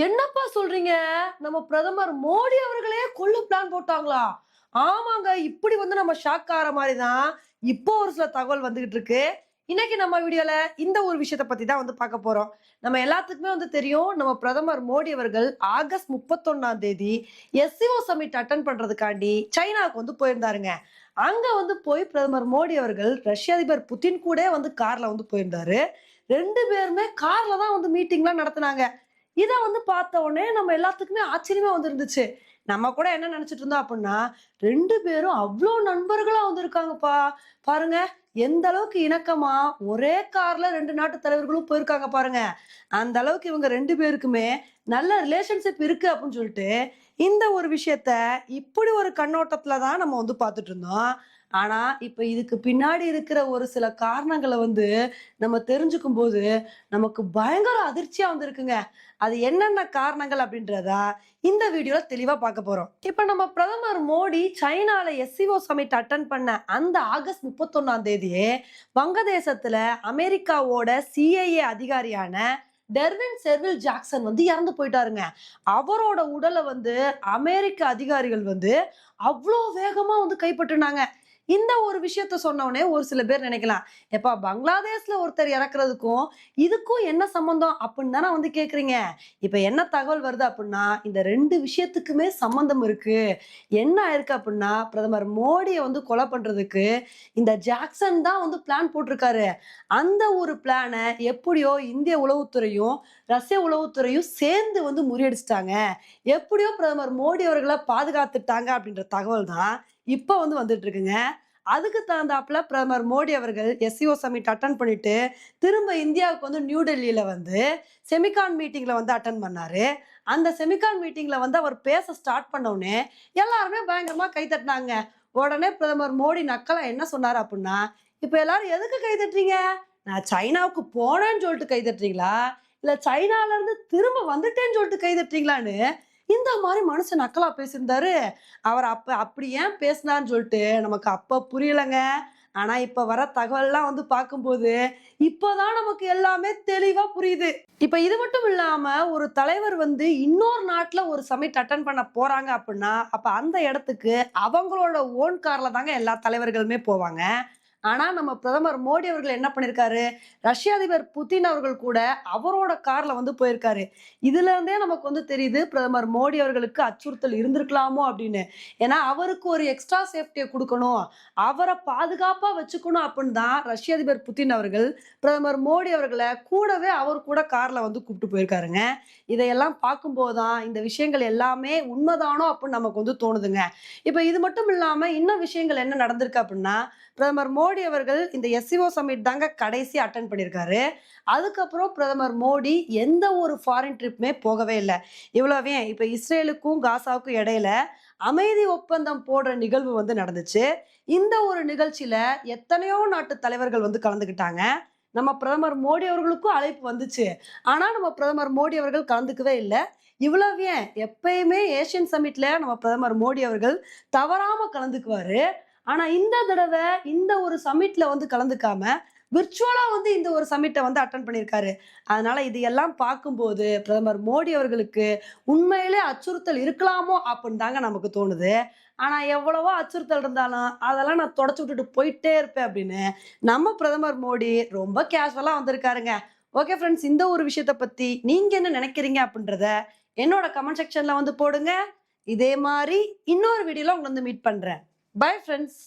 என்னப்பா சொல்றீங்க? நம்ம பிரதமர் மோடி அவர்களே கொல்ல பிளான் போட்டாங்களா? ஆமாங்க இப்படி வந்து நம்ம ஷாக் ஆகிற மாதிரி தான் இப்போ ஒரு சில தகவல் வந்துகிட்டு இருக்கு. இன்னைக்கு நம்ம வீடியோல இந்த ஒரு விஷயத்தை பத்தி தான் வந்து பார்க்க போறோம். நம்ம எல்லாத்துக்குமே வந்து தெரியும் நம்ம பிரதமர் மோடி அவர்கள் ஆகஸ்ட் முப்பத்தொன்னாம் தேதி எஸ்சிஓ சமிட் அட்டன் பண்றதுக்காண்டி சைனாவுக்கு வந்து போயிருந்தாருங்க. அங்க வந்து போய் பிரதமர் மோடி அவர்கள் ரஷ்ய அதிபர் புதின் கூட வந்து கார்ல வந்து போயிருந்தாரு. ரெண்டு பேருமே கார்ல தான் வந்து மீட்டிங்லாம் நடத்தினாங்க. இதை வந்து பார்த்த உடனே நம்ம எல்லாத்துக்குமே ஆச்சரியமா வந்துருந்துச்சு. நம்ம கூட என்ன நினைச்சிட்டு இருந்தோம் அப்படின்னா ரெண்டு பேரும் அவ்வளோ நண்பர்களா வந்திருக்காங்கப்பா. பாருங்க எந்த அளவுக்கு இணக்கமா ஒரே கார்ல ரெண்டு நாட்டு தலைவர்களும் போயிருக்காங்க பாருங்க. அந்த அளவுக்கு இவங்க ரெண்டு பேருக்குமே நல்ல ரிலேஷன்ஷிப் இருக்கு அப்படின்னு சொல்லிட்டு இந்த ஒரு விஷயத்த இப்படி ஒரு கண்ணோட்டத்துல தான் நம்ம வந்து பார்த்துட்டு இருந்தோம். ஆனா இப்ப இதுக்கு பின்னாடி இருக்கிற ஒரு சில காரணங்களை வந்து நம்ம தெரிஞ்சுக்கும் போது நமக்கு பயங்கர அதிர்ச்சியா வந்திருக்குங்க. அது என்னென்ன காரணங்கள் அப்படின்றதா இந்த வீடியோல தெளிவா பார்க்க போறோம். இப்ப நம்ம பிரதமர் மோடி சைனால எஸ்சிஓ சமிட் அட்டன் பண்ண அந்த ஆகஸ்ட் முப்பத்தொன்னாம் தேதியே வங்கதேசத்துல அமெரிக்காவோட சிஐஏ அதிகாரியான டெர்வின் செர்வில் ஜாக்சன் வந்து இறந்து போயிட்டாருங்க. அவரோட உடலை வந்து அமெரிக்க அதிகாரிகள் வந்து அவ்வளோ வேகமாக வந்து கைப்பற்றினாங்க. இந்த ஒரு விஷயத்த சொன்னோடனே ஒரு சில பேர் நினைக்கலாம். எப்பா பங்களாதேஷ்ல ஒருத்தர் இறக்குறதுக்கும் இதுக்கும் என்ன சம்பந்தம் அப்படின்னு தானே வந்து கேக்குறீங்க. இப்ப என்ன தகவல் வருது அப்படின்னா இந்த ரெண்டு விஷயத்துக்குமே சம்பந்தம் இருக்கு. என்ன ஆயிருக்கு அப்படின்னா பிரதமர் மோடியை வந்து கொலை பண்றதுக்கு இந்த ஜாக்சன் தான் வந்து பிளான் போட்டிருக்காரு. அந்த ஒரு பிளானை எப்படியோ இந்திய உளவுத்துறையும் ரஷ்ய உளவுத்துறையும் சேர்ந்து வந்து முறியடிச்சிட்டாங்க. எப்படியோ பிரதமர் மோடி அவர்களை பாதுகாத்துட்டாங்க அப்படின்ற தகவல் தான் இப்போ வந்து வந்துட்டு இருக்குங்க அதுக்கு தகுந்தாப்புல பிரதமர் மோடி அவர்கள் எஸ்சிஓ சமிட் அட்டன் பண்ணிட்டு திரும்ப இந்தியாவுக்கு வந்து நியூ டெல்லியில வந்து செமிகான் மீட்டிங்ல வந்து அட்டன் பண்ணாரு. அந்த செமிகான் மீட்டிங்ல வந்து அவர் பேச ஸ்டார்ட் பண்ணவுடனே எல்லாருமே பயங்கரமா கை தட்டினாங்க உடனே பிரதமர் மோடி நக்கலா என்ன சொன்னார் அப்படின்னா இப்ப எல்லாரும் எதுக்கு கை தட்டுறீங்க நான் சைனாவுக்கு போனேன்னு சொல்லிட்டு கை தட்டுறீங்களா இல்ல சைனால இருந்து திரும்ப வந்துட்டேன்னு சொல்லிட்டு கை தட்டுறீங்களான்னு இந்த மாதிரி மனுஷன் நக்கலா பேசியிருந்தாரு. அவர் அப்போ அப்படி ஏன் பேசினான்னு சொல்லிட்டு நமக்கு அப்போ புரியலைங்க. ஆனா இப்ப வர தகவல்லாம் வந்து பார்க்கும்போது இப்போதான் நமக்கு எல்லாமே தெளிவா புரியுது. இப்ப இது மட்டும் இல்லாம ஒரு தலைவர் வந்து இன்னொரு நாட்டில் ஒரு சமிட் அட்டன் பண்ண போறாங்க அப்படின்னா அப்ப அந்த இடத்துக்கு அவங்களோட ஓன் கார்ல தாங்க எல்லா தலைவர்களுமே போவாங்க. ஆனால் நம்ம பிரதமர் மோடி அவர்கள் என்ன பண்ணியிருக்காரு ரஷ்ய அதிபர் புதின் அவர்கள் கூட அவரோட காரில் வந்து போயிருக்காரு. இதுலேருந்தே நமக்கு வந்து தெரியுது பிரதமர் மோடி அவர்களுக்கு அச்சுறுத்தல் இருந்திருக்கலாமோ அப்படின்னு. ஏன்னா அவருக்கு ஒரு எக்ஸ்ட்ரா சேஃப்டியை கொடுக்கணும். அவரை பாதுகாப்பாக வச்சுக்கணும் அப்படின்னு தான் ரஷ்ய அதிபர் புதின் அவர்கள் பிரதமர் மோடி அவர்களை கூடவே அவர் கூட காரில் வந்து கூப்பிட்டு போயிருக்காருங்க. இதையெல்லாம் பார்க்கும்போது தான் இந்த விஷயங்கள் எல்லாமே உண்மைதானோ அப்படின்னு நமக்கு வந்து தோணுதுங்க. இப்போ இது மட்டும் இல்லாமல் இன்னும் விஷயங்கள் என்ன நடந்திருக்கு அப்படின்னா பிரதமர் மோடி மோடி அவர்கள் இந்த எஸ்சிஓ சமிட் தாங்க கடைசி அட்டன் பண்ணியிருக்காரு அதுக்கப்புறம் பிரதமர் மோடி எந்த ஒரு ஃபாரின் ட்ரிப்புமே போகவே இல்லை. இவ்வளோவே இப்போ இஸ்ரேலுக்கும் காசாவுக்கும் இடையில அமைதி ஒப்பந்தம் போடுற நிகழ்வு வந்து நடந்துச்சு. இந்த ஒரு நிகழ்ச்சியில எத்தனையோ நாட்டு தலைவர்கள் வந்து கலந்துக்கிட்டாங்க. நம்ம பிரதமர் மோடி அவர்களுக்கும் அழைப்பு வந்துச்சு. ஆனால் நம்ம பிரதமர் மோடி அவர்கள் கலந்துக்கவே இல்லை. இவ்வளவு ஏன் எப்பயுமே ஏஷியன் சமிட்ல நம்ம பிரதமர் மோடி அவர்கள் தவறாம கலந்துக்குவாரு. ஆனா இந்த தடவை இந்த ஒரு சமிட்ல வந்து கலந்துக்காம விர்ச்சுவலா வந்து இந்த ஒரு சமிட்டை வந்து அட்டன் பண்ணியிருக்காரு. அதனால இது எல்லாம் பார்க்கும்போது பிரதமர் மோடி அவர்களுக்கு உண்மையிலே அச்சுறுத்தல் இருக்கலாமோ அப்படின்னு தாங்க நமக்கு தோணுது. ஆனா எவ்வளவோ அச்சுறுத்தல் இருந்தாலும் அதெல்லாம் நான் தொடச்சு விட்டுட்டு போயிட்டே இருப்பேன் அப்படின்னு நம்ம பிரதமர் மோடி ரொம்ப கேஷுவலா வந்திருக்காருங்க. ஓகே ஃப்ரெண்ட்ஸ் இந்த ஒரு விஷயத்த பத்தி நீங்க என்ன நினைக்கிறீங்க அப்படின்றத என்னோட கமெண்ட் செக்ஷன்ல வந்து போடுங்க. இதே மாதிரி இன்னொரு வீடியோல உங்களை வந்து மீட் பண்றேன். Bye friends